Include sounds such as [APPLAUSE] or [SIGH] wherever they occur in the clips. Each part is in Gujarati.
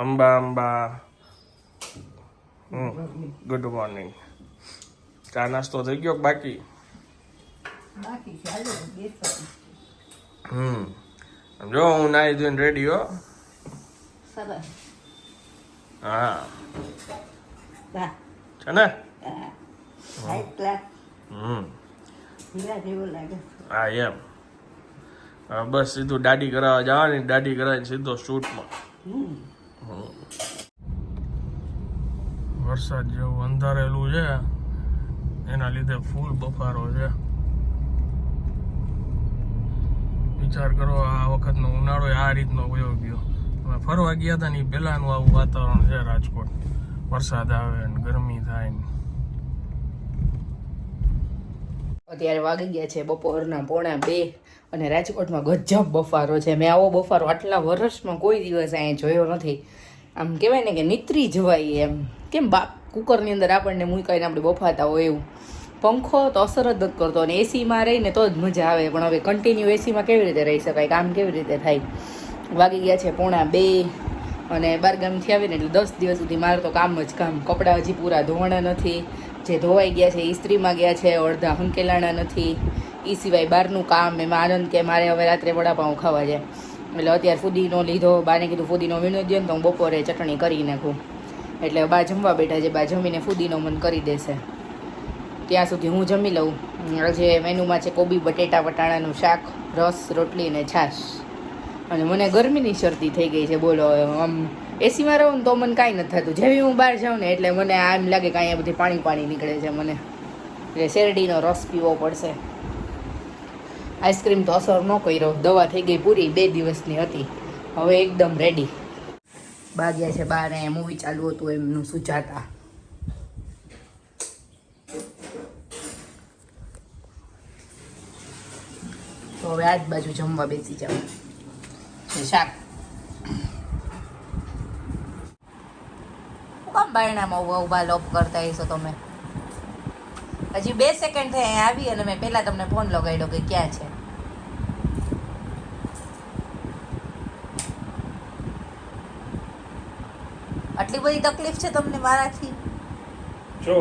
અંબા અંબા ગુડ મોર્નિંગ ચા નાસ્તો થઈ ગયો બાકી? હમ જો હું નાઈ ધોઈને રેડી હો. હા. છે ને? હમ હીરા જેવો લાગે. હા એમ. બસ સીધું દાઢી કરાવવા જવાની દાઢી કરાવીને સીધો શૂટમાં હમ. વરસાદ જેવું અંધારેલું છે. એના લીધે ફૂલ બફારો છે. વિચાર કરો, આ વખતનો ઉનાળો આ રીતનો વયો ગયો. અમે ફરવા ગયા હતા ને એ પહેલાંનું આવું વાતાવરણ છે રાજકોટ. વરસાદ આવે ને ગરમી થાય ને. અત્યારે વાગી ગયા છે બપોરના પોણા બે અને રાજકોટમાં ગજબ બફારો છે. મેં આવો બફારો આટલા વર્ષમાં કોઈ દિવસ અહીંયા જોયો નથી. આમ કહેવાય ને કે નીતરી જવાય એમ. કેમ બા કુકરની અંદર આપણને મૂકાઈને આપણે બફાતા હોય એવું. પંખો તો અસર જ નથી કરતો અને એસીમાં રહીને તો જ મજા આવે. પણ હવે કન્ટિન્યુ એસીમાં કેવી રીતે રહી શકાય? કામ કેવી રીતે થાય? વાગી ગયા છે પોણા બે. અને બારગામથી આવીને એટલે દસ દિવસ સુધી મારે તો કામ જ કામ. કપડાં હજી પૂરા ધોવાણા નથી. જે ધોવાઈ ગયા છે ઇસ્ત્રીમાં ગયા છે, અડધા હંકેલાણા નથી. એ સિવાય બહારનું કામ, એમાં આનંદ કે મારે હવે રાત્રે વડાપાઉં ખાવા છે. એટલે અત્યારે ફુદીનો લીધો, બાને કીધું ફુદીનો વીણો દો ને તો હું બપોરે ચટણી કરી નાખું. એટલે બા જમવા બેઠા છે, બા જમીને ફુદીનો મન કરી દેશે. ત્યાં સુધી હું જમી લઉં. આજે મેનુમાં છે કોબી, બટેટા, વટાણાનું શાક, રસ, રોટલી અને છાશ. અને મને ગરમીની શરદી થઈ ગઈ છે, બોલો, આમ એસીમાં રહું ને તો મને કાંઈ નથી થતું. જેવી હું બહાર જાઉં ને એટલે મને આમ લાગે કે અહીંયા બધી પાણી પાણી નીકળે છે મને. એટલે શેરડીનો રસ પીવો પડશે. આઈસ્ક્રીમ તો અસર ન કર્યો. દવા થઈ ગઈ પૂરી, બે દિવસની હતી. હવે એકદમ રેડી બાગ્યા છે બહાર, અહીંયા મૂવી ચાલુ હતું, એમનું સુજાતા. તો હવે આજ બાજુ જમવા બેસી જાઉં. છે શાક કામ બારણામાં ઊભા ઊભા લોપ કરતા હશો તમે હજી બે સેકન્ડ થઈ આવી અને મેં પહેલાં તમને ફોન લગાડ્યો કે ક્યાં છે આટલી બધી તકલીફ છે તમને મારાથી જો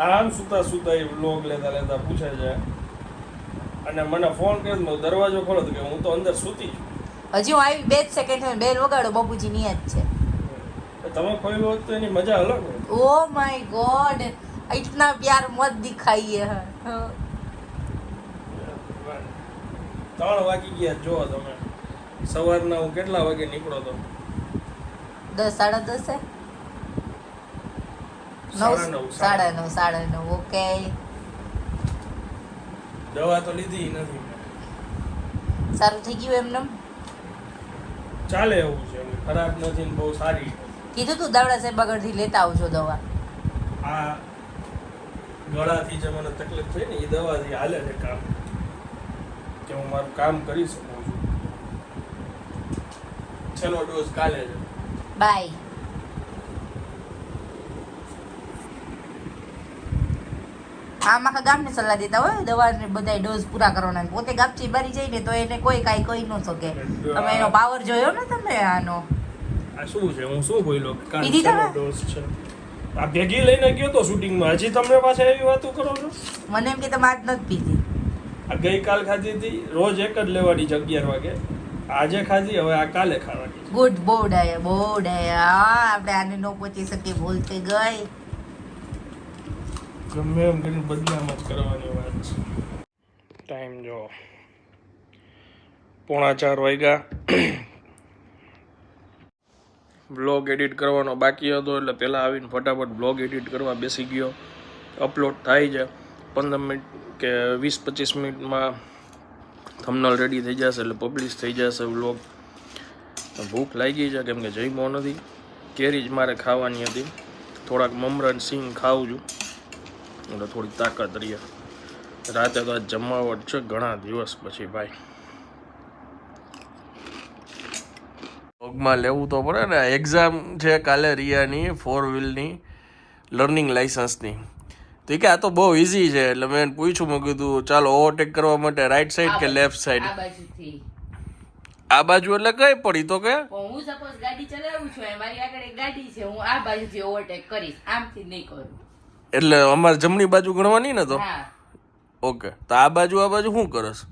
આમ સુતા સુતા એ વ્લોગ લેતા લેતા પૂછે છે અને મને ફોન કર્યો દરવાજો ખોલો કે હું તો અંદર સૂતી છું હજી હું આવી બે જ સેકન્ડ થઈને બેલ વગાડો બાબુજી ની જ છે તો તમે ખોલ્યું હોત તો એની મજા અલગ હોય ओ माय गॉड इतना प्यार मत दिखाइए हाँ। ત્રણ વાગી ગયા જો તમે સવારના હું કેટલા વાગે નીકળો તો દસ સાડા દસે સાડા નવ નવ, સાડા નવ સાડા નવ ઓકે દવા તો લીધી નથી મેં. સારું થઈ ગયું એમને ચાલે એવું છે. ખરાબ નથી ને બહુ સારી. કીધું તું દાવડા સાહેબ આગળથી લેતા આવજો દવા. આ ગળાથી જે મને તકલીફ થઈ ને એ દવાથી હાલે છે કામ. કે હું મારું કામ કરી શકું છું. છેલ્લો ડોઝ કાલે છે બાય આમ આખા ગામને સલાહ દેતા હોય દવાને બધા ડોઝ પૂરા કરવાના પોતે ગાપચી બારી જાય ને તો એને કોઈ કાંઈ કહી ન શકે. તમે એનો પાવર જોયો ને તમે આનો? શું છે? હું શું બોલ્યો? કે કાલ પીધી છેલ્લો તમે? ડોઝ છે. આ ભેગી લઈને ગયો તો શૂટિંગમાં હજી તમને પાછા એવી વાતો કરો છો? મને એમ કે તમે આજ નથી પીધી. આ ગઈકાલ ખાધી હતી રોજ એક જ લેવાની અગિયાર વાગે. આજે ખાધી હવે આ કાલે ખાવાની ગુડ બહુ આયા બોર્ડ આયા હા આપણે આને ન પહોંચી શકીએ ભૂલ થઈ ગઈ. ગમે એમ કરીને બદલામાં જ કરવાની વાત છે. ટાઈમ જો પોણા ચાર વાગ્યા. બ્લોગ એડિટ કરવાનો બાકી હતો એટલે પહેલાં આવીને ફટાફટ બ્લોગ એડિટ કરવા બેસી ગયો. અપલોડ થાય છે. પંદર મિનિટ કે વીસ પચીસ મિનિટમાં થમનલ રેડી થઈ જશે એટલે પબ્લિશ થઈ જશે બ્લોગ ભૂખ લાગી છે, કેમ કે જમ્યો નથી. કેરી જ મારે ખાવાની હતી. થોડાક મમરન સિંગ ખાઉં છું. એટલે થોડી તાકાત રહે રાતે તો જમાવટ છે ઘણા દિવસ પછી ભાઈ. પગમાં લેવું તો પડે ને એક્ઝામ છે કાલે રિયાની ફોર વ્હીલની લર્નિંગ લાઇસન્સની તો કે આ તો બહુ ઇઝી છે એટલે મેં પૂછ્યું મેં કીધું ચાલો ઓવરટેક કરવા માટે રાઈટ સાઈડ કે લેફ્ટ સાઈડ આ બાજુ એટલે કઈ પડી તો કે? હું સપોઝ ગાડી ચલાવું છું મારી આગળ એક ગાડી છે હું આ બાજુથી ઓવરટેક કરીશ આમથી નહીં કરું. એટલે અમારે જમણી બાજુ ગણવાની ને તો? ઓકે. તો આ બાજુ આ બાજુ શું કરસ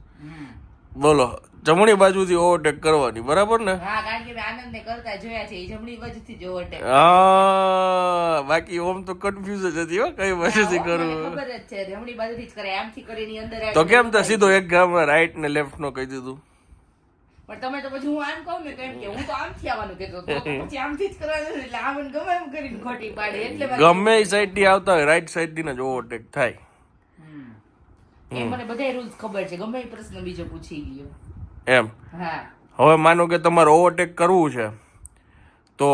બોલો જમણી બાજુથી ઓવરટેક કરવાની બરાબર ને? હા કારણ કે આનંદને કરતા જોયા છે એ જમણી બાજુથી જ ઓવરટેક હા બાકી ઓમ તો કન્ફ્યુઝ જ હતી હો કઈ બાજુથી કરવું. ખબર જ છે જમણી બાજુથી જ કરે આમથી કરીને અંદર તો. કેમ તો સીધો એક ગામમાં રાઈટ ને લેફ્ટ નો કહી દીધું? પણ તમે તો પછી હું આમ કહું ને કેમ કે હું તો આમથી આવવાનું કેતો પછી આમ થી જ કરવાનું એટલે આમ ગમે એમ કરીને ખોટી પાડે. એટલે ગમે એ સાઈડથી આવતા હોય રાઈટ સાઈડથી જ ઓવરટેક થાય. હમ. એ મને બધા રૂલ્સ ખબર છે. ગમે એ પ્રશ્ન બીજો પૂછી ગયો. એમ. હા. હવે માનો કે તમારે ઓવરટેક કરવું છે તો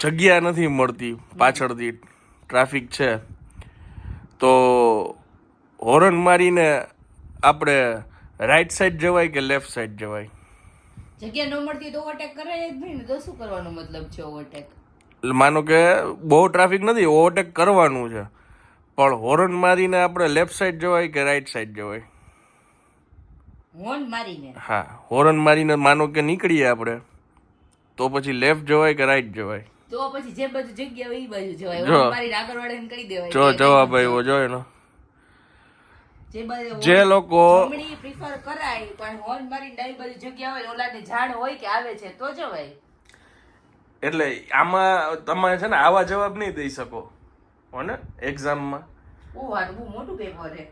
જગ્યા નથી મળતી પાછળથી. ટ્રાફિક છે. તો હોરન મારીને આપણે રાઈટ સાઈડ જવાય કે લેફ્ટ સાઈડ જવાય? જગ્યા ન મળતી તો ઓવરટેક કરે જ નહીં ને તો શું કરવાનો મતલબ છે ઓવરટેક માનો કે બહુ ટ્રાફિક નથી ઓવરટેક કરવાનું છે. પણ હોર્ન મારીને આપણે લેફ્ટ સાઈડ જવાય કે રાઈટ સાઈડ જવાય? હોર્ન મારીને? હા હોર્ન મારીને માનો કે નીકળીએ આપણે તો પછી લેફ્ટ જવાય કે રાઈટ જવાય? તો પછી જે બાજુ જગ્યા હોય એ બાજુ જવાય. મારીને આગળ વાળાને કહી દેવાય. જો જવાબ આવ્યો જોયો ને? જે લોકો પ્રિફર કરાય પણ હોલ મારી ડાબી બધી જગ્યા હોય ઓલાને જાણ હોય કે આવે છે તો જવાય એટલે આમાં તમે છે ને આવા જવાબ નહીં દઈ શકો. હો ને એક્ઝામમાં બહુ વાર બહુ મોટું પેપર છે.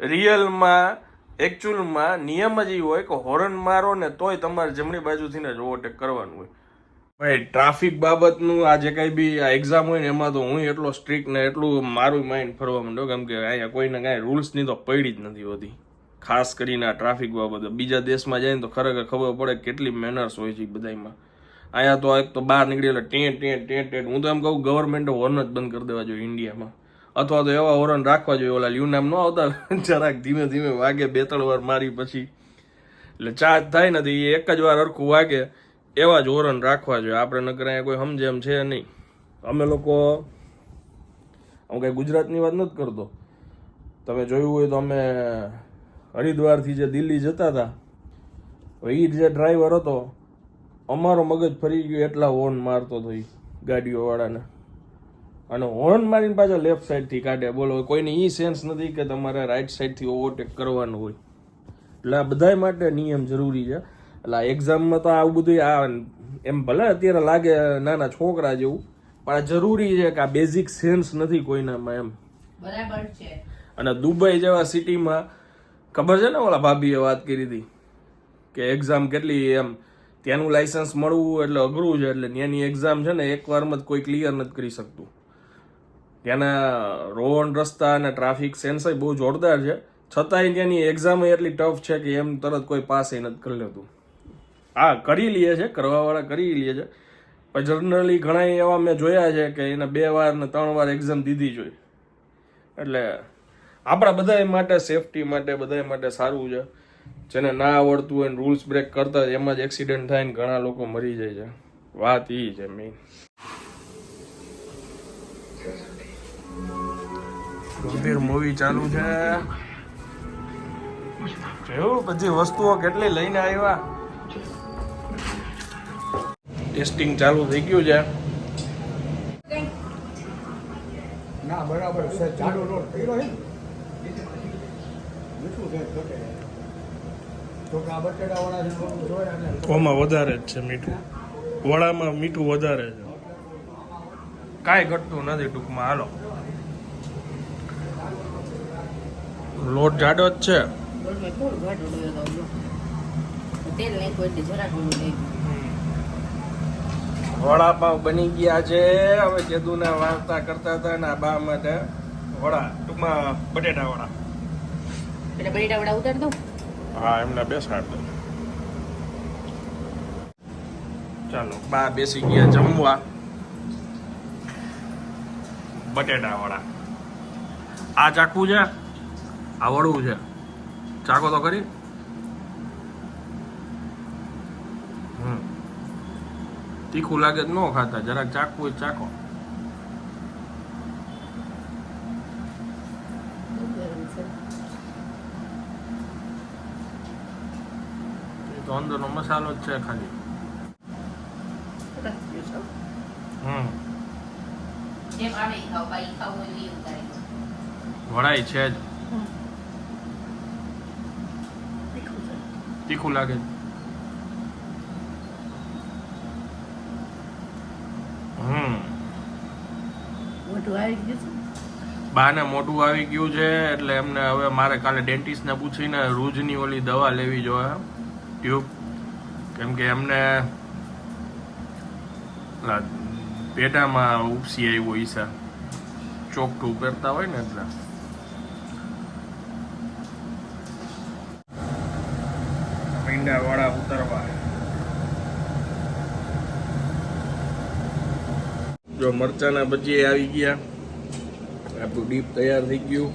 રિયલમાં એકચ્યુઅલમાં નિયમ જ ઈ હોય કે હોર્ન મારો ને તોય તમારે જમણી બાજુથી ને જ ઓવરટેક કરવાનું હોય. ભાઈ ટ્રાફિક બાબતનું આ જે કઈ બી આ એક્ઝામ હોય ને એમાં તો હું એટલો સ્ટ્રિક્ટ ને એટલું મારું માઇન્ડ ફરવા માંડ્યો કેમ કે અહીંયા કોઈને કાંઈ રૂલ્સની તો પડી જ નથી હોતી. ખાસ કરીને આ ટ્રાફિક બાબતે. બીજા દેશમાં જાય ને તો ખરેખર ખબર પડે કેટલી મેનર્સ હોય છે બધામાં અહીંયા તો એક તો બહાર નીકળી એટલે ટેં ટેં ટેં ટેં હું તો એમ કહું ગવર્મેન્ટે હોર્ન જ બંધ કરી દેવા જોઈએ ઇન્ડિયામાં અથવા તો એવા હોર્ન રાખવા જોઈએ. ઓલા લ્યુનામ ન આવતા [LAUGHS] જરાક ધીમે ધીમે વાગે બે, ત્રણ વાર મારી પછી. એટલે ચાર્જ થાય નથી. એ એક જ વાર હરખું વાગે. એવા જ હોરન રાખવા જોઈએ. આપણે નકર કોઈ સમજે એમ છે નહીં. અમે લોકો હું કઈ ગુજરાતની વાત નથી કરતો. તમે જોયું હોય તો અમે હરિદ્વારથી જે દિલ્હી જતા હતા એ જે ડ્રાઈવર હતો, અમારો મગજ ફરી ગયો એટલા હોર્ન મારતો હતો એ ગાડીઓવાળાને. અને હોર્ન મારીને પાછા લેફ્ટ સાઈડથી કાઢે. બોલો કોઈને એ સેન્સ નથી કે તમારે રાઈટ સાઈડથી ઓવરટેક કરવાનું હોય. એટલે આ બધા માટે નિયમ જરૂરી છે. એટલે એક્ઝામમાં તો આવું બધું આ એમ ભલે અત્યારે લાગે નાના છોકરા જેવું પણ આ જરૂરી છે કે આ બેઝિક સેન્સ નથી કોઈનામાં એમ. બરાબર છે. અને દુબઈ જેવા સિટીમાં ખબર છે ને ઓલા ભાભીએ વાત કરી હતી? કે એક્ઝામ કેટલી એમ ત્યાંનું લાઇસન્સ મળવું એટલે અઘરું છે એટલે ત્યાંની એક્ઝામ છે ને એક વારમાં જ કોઈ ક્લિયર નથી કરી શકતું. ત્યાંના રોડ રસ્તા અને ટ્રાફિક સેન્સ બહુ જોરદાર છે. છતાંય ત્યાંની એક્ઝામ એટલી ટફ છે કે એમ તરત કોઈ પાસે નથી કરી લેતું. હા કરી લે છે, કરવાવાળા કરી લે છે. પણ જનરલી ઘણા એવા મેં જોયા છે કે એને બે વાર ને ત્રણ વાર એક્ઝામ દીધી જોઈએ એટલે આપણા બધા માટે સેફટી માટે બધા માટે સારું છે. જેને ના આવડતું હોય રૂલ્સ બ્રેક કરતા એમાં જ એક્સિડન્ટ થાય ને ઘણા લોકો મરી જાય છે. વાત એ છે મેઇન ગંભીર મૂવી ચાલુ છે. જોયું બધી વસ્તુઓ કેટલી લઈને આવ્યા? ટેસ્ટિંગ ચાલુ થઈ ગયું છે. ના બરાબર છે. જાડો લોટ કર્યો છે મીઠું છે તો કે આ બટેટાવાળા છે બધું જોયા ને ઓમાં વધારે જ છે મીઠું. વડામાં મીઠું વધારે છે. કાંઈ ઘટતું નથી ટૂંકમાં હાલો. લોટ જાડો જ છે. તેલ નાખ્યું એટલે જરાક વડાપાવ બની ગયા છે. હવે કેદું વાર્તા કરતા હતા ને આ બા માટે વડા ટૂંકમાં બટેટા વડા એટલે બટેટા વડા ઉતાર દઉં? હા એમને બેસાડ દો ચાલો બા બેસી ગયા જમવા. બટેટા વડા આ ચાકુ છે? આ વડું છે. ચાકો તો કરી તીખું લાગે ન ખાતા જરાક ચાકુ હોય ચાકો તો અંદરનો મસાલો જ છે ખાલી. હમ. વડાઈ છે જ. તીખું તીખું લાગે. છે. હમ. મોઢું આવી ગયું છે? બાને મોઢું આવી ગયું છે એટલે એમને હવે મારે કાલે ડેન્ટિસ્ટને પૂછીને રૂજની ઓલી દવા લેવી જોઈએ ટ્યુબ કેમ કે એમને પેટામાં ઉપસી આવ્યો ઈસા ચોકઠું પહેરતા હોય ને એટલે. મીંડા વાળા ઉતરવા. જો મરચાના ભજીએ આવી ગયા આપણું ડીપ તૈયાર થઈ ગયું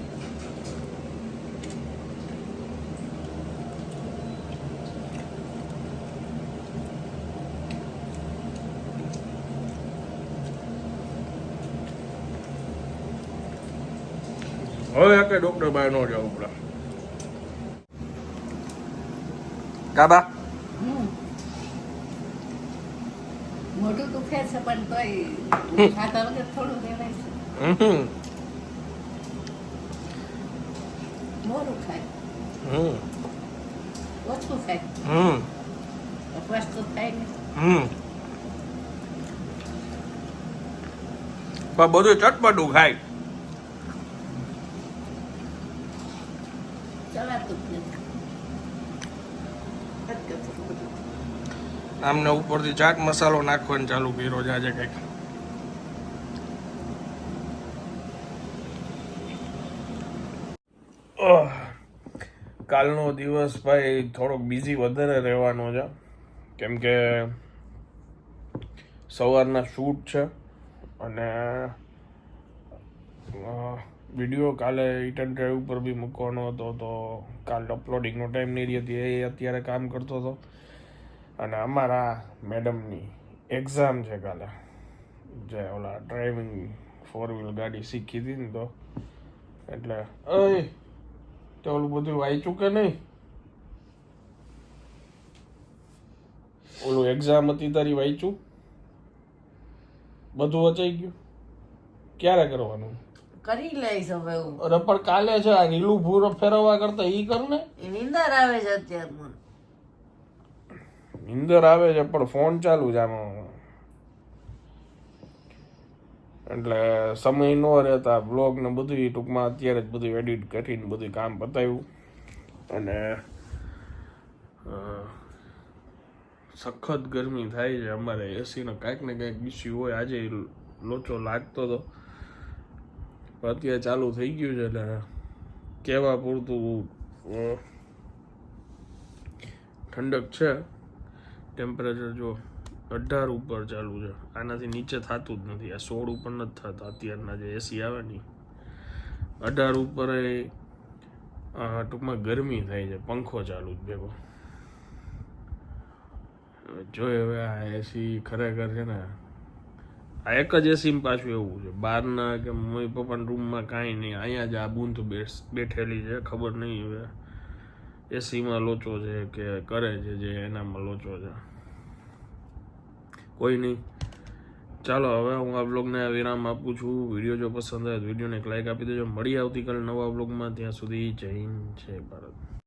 હવે કે ડોક્ટર બહાર નો જવું પડે કાબા હમ. મોઢું દુખે છે પણ તોય ખાતા વગર થોડું રહેવાય છે હમ મોરું ખાય હમ ઓછું ખાય હમ ઉપવાસ તો થાય ને હમ પણ બધું ચટપટું ખાય ચલાતું જ નથી હદગત બધું. આમને ઉપરથી ચાટ મસાલો નાખવાનું ચાલુ કર્યો છે આજે કંઈક. કાલનો દિવસ ભાઈ થોડોક બિઝી વધારે રહેવાનો છે. કેમ કે સવારના શૂટ છે અને વીડિયો કાલે ઇટન ડ્રાઈવ ઉપર બી મૂકવાનો હતો તો કાલ અપલોડિંગનો ટાઈમ નહીં રહી હતી, એ અત્યારે કામ કરતો હતો. અને અમારા મેડમની એક્ઝામ છે કાલે. જે ઓલા ડ્રાઇવિંગ ફોર વ્હીલ ગાડી શીખી હતી ને તો. એટલે અય તે ઓલું બધું વાંચ્યું કે નહીં? ઓલું એક્ઝામ હતી તારી વાંચ્યું? બધું વચાઈ ગયું? ક્યારે કરવાનું? કરી લઈશ હવે હું. અરે પણ કાલે છે આ નીલું ભૂરો ફેરવવા કરતા ઈ કર ને. એ નિંદર આવે છે અત્યારે મને. નીંદર આવે છે, પણ ફોન ચાલુ જ આમાં. એટલે સમય ન રહેતા બ્લોગ ને બધું ટૂંકમાં અત્યારે જ બધું એડિટ કરીને બધું કામ પતાવ્યું. અને સખત ગરમી થાય છે અમારે. એસીનો કાંઈક ને કાંઈક ઇસ્યુ હોય. આજે લોચો લાગતો હતો પણ અત્યારે ચાલુ થઈ ગયું છે એટલે કહેવા પૂરતું ઠંડક છે. ટેમ્પરેચર જો અઢાર ઉપર ચાલુ છે. આનાથી નીચે થતું જ નથી. આ સોળ ઉપર નથી થતા. અત્યારના જે એસી આવે ને અઢાર ઉપર ટૂંકમાં ગરમી થાય છે. પંખો ચાલુ જ ભેગો. જોઈએ હવે આ એસી ખરેખર છે ને, આ એક જ એસીમાં પાછું એવું છે. બહારના કે મમ્મી પપ્પાના રૂમમાં કાંઈ નહીં. અહીંયા જ આ બૂંદ બેઠેલી છે. ખબર નહીં હવે. એસીમાં લોચો છે કે કરે છે જે એનામાં લોચો છે. કોઈ નહીં. ચાલો, હવે હું આ બ્લોગને વિરામ આપું છું. વીડિયો જો પસંદ આવે તો વિડીયોને એક લાઇક આપી દેજો. મળી આવતીકાલે નવા બ્લોગમાં. ત્યાં સુધી જય જય ભારત.